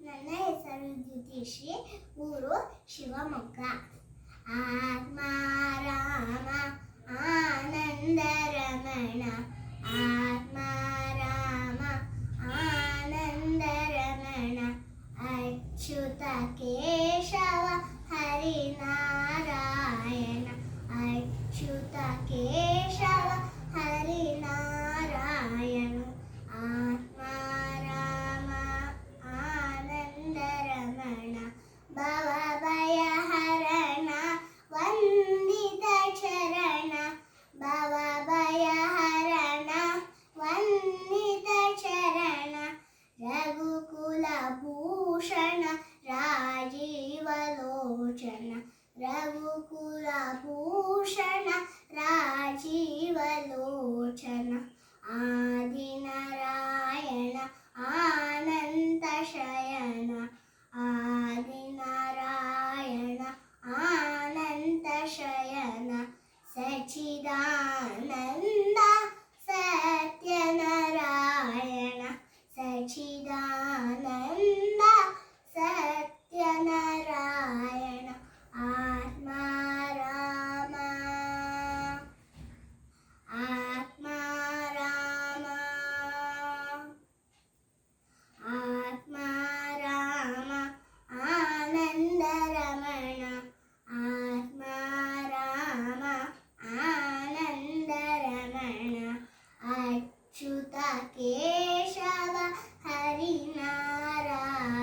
ನನ್ನ ಹೆಸರು ಜ್ಯೋತಿಷಿ ಊರು ಶಿವಮೊಗ್ಗ ಆತ್ಮಾರಾಮ ಆನಂದ ರಮಣ ಆತ್ಮಾರಾಮ ಆನಂದ ರಮಣ ಅಚ್ಯುತ ಕೇಶವ ಹರಿನಾರಾಯಣ రఘుకులభూషణ రాజీవలోచన ఆదినారాయణ ఆ ಕೇಶವ ಹರಿನಾರಾಯಣ ಅಚ್ಯುತ ಕೇಶವ